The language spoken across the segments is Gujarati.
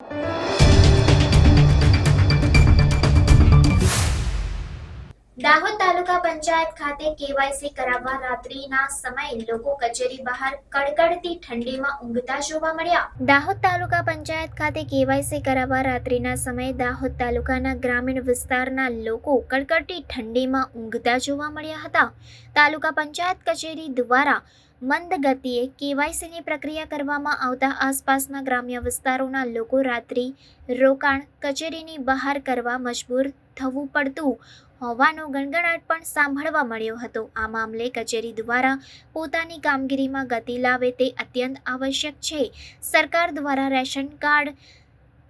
you દાહોદ તાલુકા પંચાયત ખાતે કેવાયસી કરાવવા રાત્રિના સમયે લોકો કચેરી બહાર કડકડતી ઠંડીમાં ઊંઘતા જોવા મળ્યા. દાહોદ તાલુકા પંચાયત ખાતે કેવાયસી કરાવવા રાત્રિના સમયે દાહોદ તાલુકાના ગ્રામીણ વિસ્તારના લોકો કડકડતી ઠંડીમાં ઊંઘતા જોવા મળ્યા હતા. તાલુકા પંચાયત કચેરી દ્વારા મંદ ગતિએ કેવાયસીની પ્રક્રિયા કરવામાં આવતા આસપાસના ગ્રામ્ય વિસ્તારોના લોકો રાત્રિ રોકાણ કચેરીની બહાર કરવા મજબૂર થવું પડતું. હોવાનો ગણગણાટ પણ સાંભળવા મળ્યો હતો. આ મામલે કચેરી દ્વારા પોતાની કામગીરીમાં ગતિ લાવે તે અત્યંત આવશ્યક છે. સરકાર દ્વારા રેશન કાર્ડ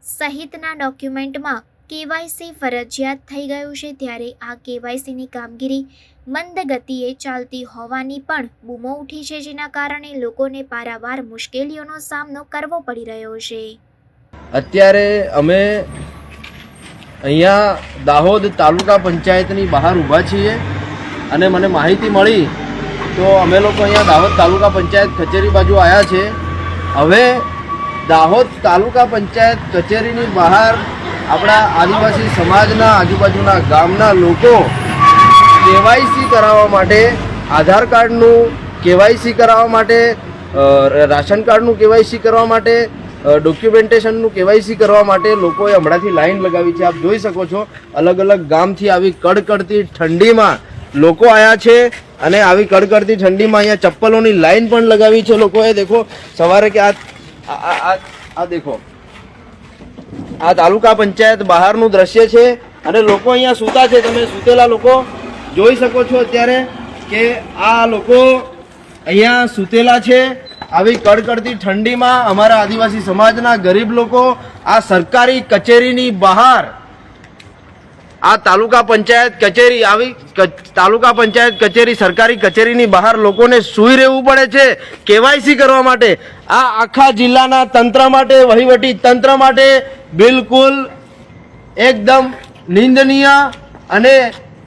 સહિતના ડોક્યુમેન્ટમાં કેવાયસી ફરજિયાત થઈ ગયું છે ત્યારે આ કેવાયસીની કામગીરી મંદ ગતિએ ચાલતી હોવાની પણ બૂમો ઉઠી છે જેના કારણે લોકોને પારાવાર મુશ્કેલીઓનો સામનો કરવો પડી રહ્યો છે. અત્યારે અમે અહીંયા દાહોદ તાલુકા પંચાયતની બહાર ઊભા છીએ અને મને માહિતી મળી તો અમે લોકો અહીંયા દાહોદ તાલુકા પંચાયત કચેરી બાજુ આવ્યા છે. હવે દાહોદ તાલુકા પંચાયત કચેરીની બહાર આપણા આદિવાસી સમાજના આજુબાજુના ગામના લોકો કેવાયસી કરાવવા માટે, આધાર કાર્ડનું કેવાયસી કરાવવા માટે રાશન કાર્ડનું કેવાયસી કરવા માટે ડોક્યુમેન્ટેશનનું કેવાયસી કરવા માટે લોકોએ હમણાંથી લાઈન લગાવી છે. આપ જોઈ શકો છો, અલગ અલગ ગામથી આવી કડકડતી ઠંડીમાં લોકો આવ્યા છે અને આવી કડકડતી ઠંડીમાં અહીંયા ચપ્પલોની લાઈન પણ લગાવી છે લોકોએ. દેખો, સવારે કે આ, આ- દેખો. આ તાલુકા પંચાયત બહારનું દ્રશ્ય છે અને લોકો અહીંયા સૂતા છે. તમે સૂતેલા લોકો જોઈ શકો છો અત્યારે કે આ લોકો અહીંયા સૂતેલા છે. આવી કડકડતી ઠંડીમાં અમારા આદિવાસી સમાજના ગરીબ લોકો આ સરકારી કચેરીની બહાર, આ તાલુકા પંચાયત કચેરી આવી તાલુકા પંચાયત કચેરી, સરકારી કચેરીની બહાર લોકોને સૂઈ રહેવું પડે છે, કેવાયસી કરવા માટે. આ આખા જિલ્લાના તંત્ર માટે, વહીવટી તંત્ર માટે બિલકુલ એકદમ નિંદનીય અને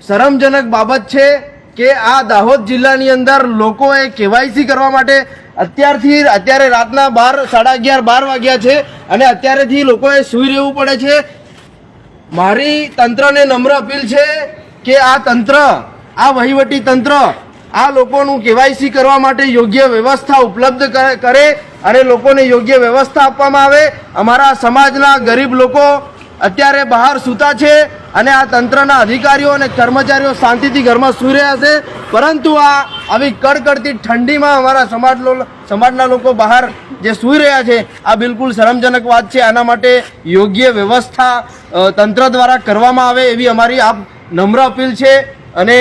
શરમજનક બાબત છે કે આ દાહોદ જિલ્લાની અંદર લોકોએ કેવાયસી કરવા માટે અત્યારથી અત્યારે રાતના બાર સાડા અગિયાર, બાર વાગ્યા છે અને અત્યારેથી લોકોએ સૂઈ રહેવું પડે છે. મારી તંત્રને નમ્ર અપીલ છે કે આ તંત્ર, આ વહીવટી તંત્ર, આ લોકોનું કેવાયસી કરવા માટે યોગ્ય વ્યવસ્થા ઉપલબ્ધ કરે- અને લોકોને યોગ્ય વ્યવસ્થા આપવામાં આવે. અમારા સમાજના ગરીબ લોકો અત્યારે બહાર સૂતા છે અને આ તંત્રના અધિકારીઓ અને કર્મચારીઓ શાંતિથી ઘરમાં સૂઈ રહ્યા છે. પરંતુ આ આવી કડકડતી ઠંડીમાં અમારા સમાજ સમાજના લોકો બહાર જે સૂઈ રહ્યા છે, આ બિલકુલ શરમજનક વાત છે. આના માટે યોગ્ય વ્યવસ્થા તંત્ર દ્વારા કરવામાં આવે એવી અમારી આપ નમ્ર અપીલ છે. અને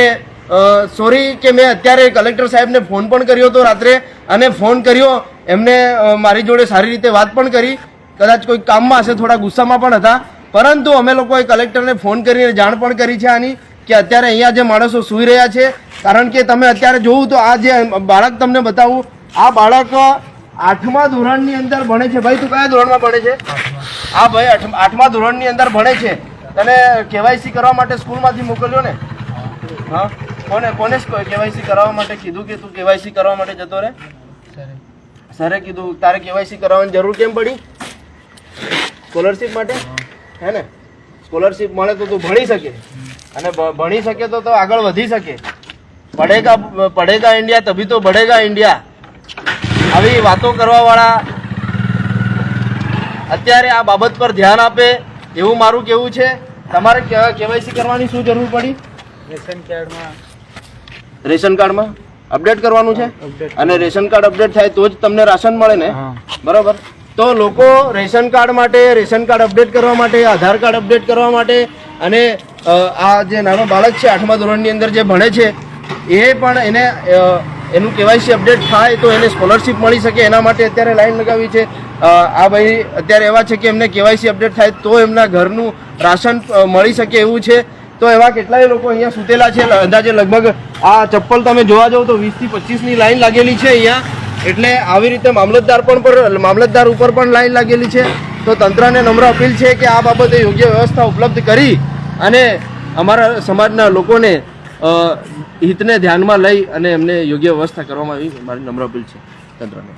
સોરી કે મેં અત્યારે કલેક્ટર સાહેબને ફોન પણ કર્યો હતો રાત્રે અને ફોન કર્યો. એમને મારી જોડે સારી રીતે વાત પણ કરી. કદાચ કોઈ કામમાં હશે, થોડા ગુસ્સામાં પણ હતા. પરંતુ અમે લોકોએ કલેક્ટરને ફોન કરીને જાણ પણ કરી છે આની કે અત્યારે અહીંયા જે માણસો સૂઈ રહ્યા છે. કારણ કે તમે અત્યારે જોવું તો આ જે બાળક તમને બતાવું આ બાળક આઠમા ધોરણની અંદર ભણે છે. ભાઈ તું કયા ધોરણમાં ભણે છે? હા ભાઈ આઠ- આઠમા ધોરણની અંદર ભણે છે. તને કેવાયસી કરવા માટે સ્કૂલમાંથી મોકલ્યો ને? હા? કોને કોને કેવાયસી કરાવવા માટે કીધું કે તું કેવાયસી કરવા માટે જતો રહે? સરે કીધું તારે કેવાયસી કરાવવાની જરૂર કેમ પડી? સ્કોલરશિપ માટે? હે ને? સ્કોલરશિપ મળે તો તું ભણી શકે. અને ભણી શકે તો તો આગળ વધી શકે. પડેગા પડેગા ઇન્ડિયા તભી તો બઢેગા ઇન્ડિયા. આવી વાતો કરવાવાળા અત્યારે આ બાબત પર ધ્યાન આપે એવું મારું કેવું છે. તમારે કેવાયસી કરવાની શું જરૂર પડી? રેશન કાર્ડમાં. રેશન કાર્ડમાં? અપડેટ કરવાનું છે? અને રેશન કાર્ડ અપડેટ થાય તો જ તમને રાશન મળે ને? બરાબર? તો લોકો રેશન કાર્ડ માટે, રેશન કાર્ડ અપડેટ કરવા માટે, આધાર કાર્ડ અપડેટ કરવા માટે અને આ જે નાનો બાળક છે, આઠમા ધોરણની અંદર જે ભણે છે, એ પણ એને એનું કેવાયસી અપડેટ થાય તો એને સ્કોલરશિપ મળી શકે. એના માટે અત્યારે લાઈન લગાવી છે. આ ભાઈ અત્યારે એવા છે કે એમને કેવાયસી અપડેટ થાય તો એમના ઘરનું રાશન મળી શકે એવું છે. તો એવા કેટલાય લોકો અહીંયા સૂતેલા છે. અંદાજે લગભગ આ ચપ્પલ તમે જોવા જાવ તો વીસથી પચીસની લાઈન લાગેલી છે અહીંયા. એટલે આવી રીતે મામલતદાર પણ મામલતદાર ઉપર પણ લાઈન લાગેલી છે. તો તંત્રને નમ્ર અપીલ છે કે આ બાબતે યોગ્ય વ્યવસ્થા ઉપલબ્ધ કરી અને અમારા સમાજના લોકોને હિતને ધ્યાનમાં લઈ અને એમને યોગ્ય વ્યવસ્થા કરવામાં આવી. મારી નમ્ર અપીલ છે તંત્રને.